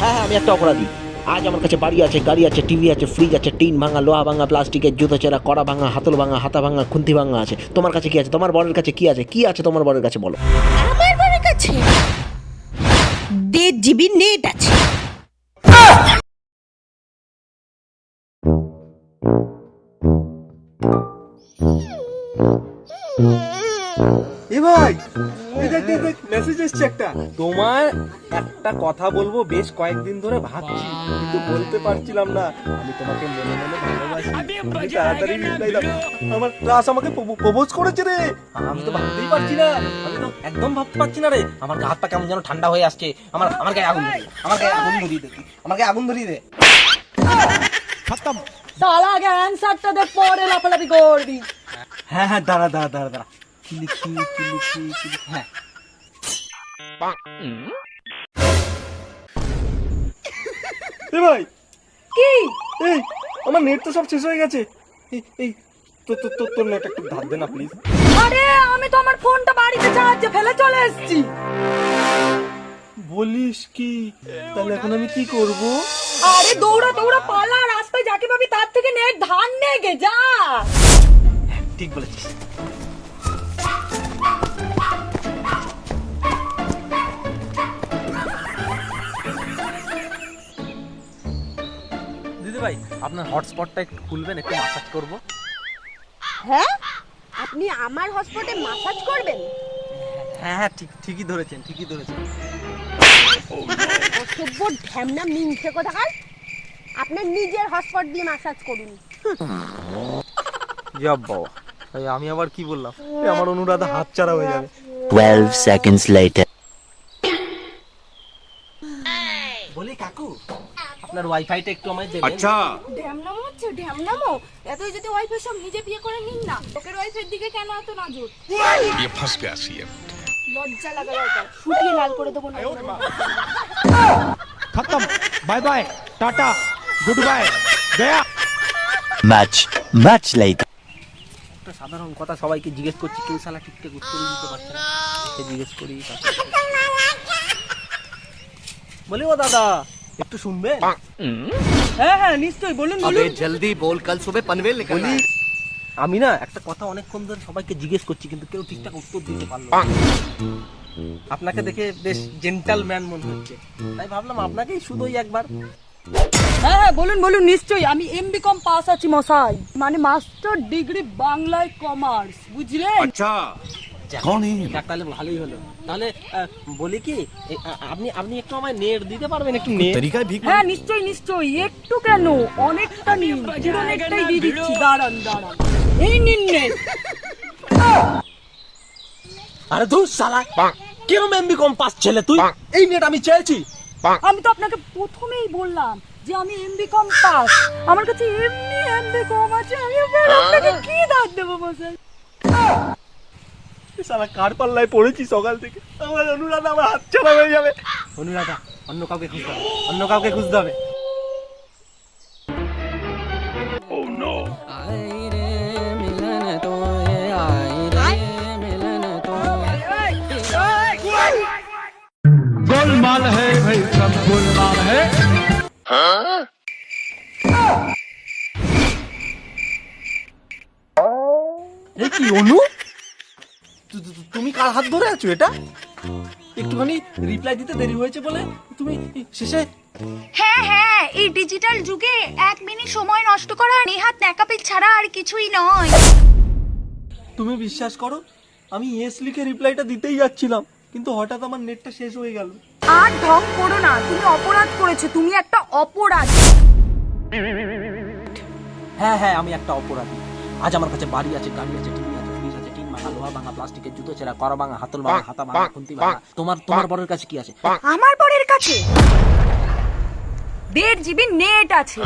হ্যাঁ হ্যাঁ আমি একটা অপরাধী। আজ আমার কাছে বাড়ি আছে গাড়ি আছে টিভি আছে ফ্রিজ আছে টিন ভাঙা লোহা ভাঙা প্লাস্টিকের জুতো চেরা কড়া ভাঙা হাতল ভাঙা হাতা ভাঙা খুন্তি ভাঙা আছে। তোমার কাছে কি আছে? তোমার বরের কাছে কি আছে? কি আছে তোমার বরের কাছে বলো। আমার বাড়ির কাছে দেড় জিবি নেট আছে। এ মেসেজ এসছে একটা। তোমার একটা কথা বলব বেশ কয়েকদিন ধরে ভাবছি কিন্তু বলতে পারছিলাম না। আমি তোমাকে মনে মনে ভালোবাসি। তুমি তাড়াতাড়ি রিপ্লাই দাও। আমার ক্লাস আমাকে প্রপোজ করেছে রে। আমি তো ভাবতেই পারছি না। আমি তো একদম ভাবতে পারছি না রে। আমার গা হাত পা কেমন যেন ঠান্ডা হয়ে আসছে। আমার আমার গায়ে আগুন আমার গায়ে আগুন ধরিয়ে দে। আমার গায়ে আগুন ধরিয়ে দে। সালা আগে অ্যান্সারটা দে পরে লাফালাফি করবি। হ্যাঁ হ্যাঁ দাঁড়া দাঁড়া দাঁড়া দাঁড়া। কি লিখি কি লিখি কি লিখি? হ্যাঁ। এ ভাই। কি? এই আমার নেট তো সব শেষ হয়ে গেছে। এই এই তো তো তো তোর নেট একটু ধার দে না প্লিজ আরে আমি তো আমার ফোনটা বাড়িতে চার্জে ফেলে চলে এসেছি। বলিস কি? তাহলে এখন আমি কি করব? আরে দৌড়া দৌড়া পালা রাস্তায় যাকে পাবি তার থেকে নেট ধান নে গে যা। ঠিক বলেছিস। আপনার হটস্পটটা একটু খুলবেন একটু মাসাজ করব। হ্যাঁ? আপনি আমার হসপিটালে মাসাজ করবেন? হ্যাঁ হ্যাঁ ঠিক ঠিকই ধরেছেন ঠিকই ধরেছেন। অসভ্য ঢ্যামনা মিনছে কোথাকার? আপনার নিজের হসপট দিয়ে মাসাজ করুন। জব বাবা এই আমি আবার কি বললাম? এই আমার অনুরাধা হাতছাড়া হয়ে যাবে। 12 seconds later. বলি কাকু আপনার ওয়াইফাইটা একটু আমায় দেবেন ঢ্যামনামো হচ্ছে ঢ্যামনামো এত যদি ওয়াইফাই সব নিজে বিয়ে করে নিন না লোকের ওয়াইফের দিকে কেন এত নজর ये फंस गया सीएम লজ্জা লাগা দরকার ফুটিয়ে লাল করে দেবো না खत्म bye bye tata good bye गया Much, much later. একটা সাধারণ কথা সবাইকে জিজ্ঞেস করছি কেউ সালা ঠিকঠাক উত্তর দিতে পারছে না সে জিজ্ঞেস করি বলি ও দাদা একটু শুনবে হ্যাঁ হ্যাঁ নিশ্চয়ই বলুন বলুন। জলদি বল কাল সুবে পনভেল বলি আমি না একটা কথা অনেকক্ষণ ধরে সবাইকে জিজ্ঞেস করছি কিন্তু কেউ ঠিকঠাক উত্তর দিতে পারল আপনাকে দেখে বেশ জেন্টালম্যান মনে হচ্ছে। তাই ভাবলাম আপনাকেই শুধুই একবার। হ্যাঁ হ্যাঁ বলুন বলুন নিশ্চয়ই। আমি এমবি কম পাস আছি মশাই। মানে মাস্টার ডিগ্রি বাংলায় কমার্স বুঝলেন? যাক, তাহলে ভালোই হলো। তাহলে বলি কি আপনি আপনি একটু আমায় নেট দিতে পারবেন একটু নেট? হ্যাঁ নিশ্চয়ই নিশ্চয়ই। একটু কেন? অনেকটা নিন পুরো নেটটাই দিয়ে দিচ্ছি। দাঁড়ান দাঁড়ান। এই নিন নেট। আরে ধুর শালা! কিরম এমবি কম পাস ছেলে তুই? এই নেট আমি চেয়েছি। আমি তো আপনাকে প্রথমেই বললাম যে আমি এমবি কম পাস। আমার কাছে এমনি এমবি কম আছে। আমি আপনাকে কি দাঁত দেবো মশাই শালা কার পাল্লায় পড়েছি সকাল থেকে আমার অনুরাধা আমার হাত ছাড়া হয়ে যাবে অনুরাধা অন্য কাউকে খুঁজতে হবে অন্য কাউকে খুঁজতে হবে गोलमाल है भाई सब गोलमाल है এ কি অনু তু- তু- তু- তুমি কার হাত ধরে আছো এটা? একটুখানি রিপ্লাই দিতে দেরি হয়েছে বলে তুমি শেষে হ্যাঁ হ্যাঁ এই ডিজিটাল যুগে এক মিনিট সময় নষ্ট করা নেহাত ন্যাকাপিক ছাড়া আর কিছুই নয়। তুমি বিশ্বাস করো আমি ইয়েস লিখে রিপ্লাইটা দিতেই যাচ্ছিলাম কিন্তু হঠাৎ আমার নেটটা শেষ হয়ে গেল। আর ঢং করো না তুমি অপরাধ করেছ তুমি একটা অপরাধ। হ্যাঁ হ্যাঁ আমি একটা অপরাধী। আজ আমার কাছে বাড়ি আছে গাড়ি আছে টিভি ভাঙা লোহা ভাঙা প্লাস্টিকের জুতো ছেঁড়া করা ভাঙা হাতল ভাঙা হাতা ভাঙা খুন্তি ভাঙা। তোমার তোমার বরের কাছে কি আছে? আমার বরের কাছে? দেড় জিবি নেট আছে।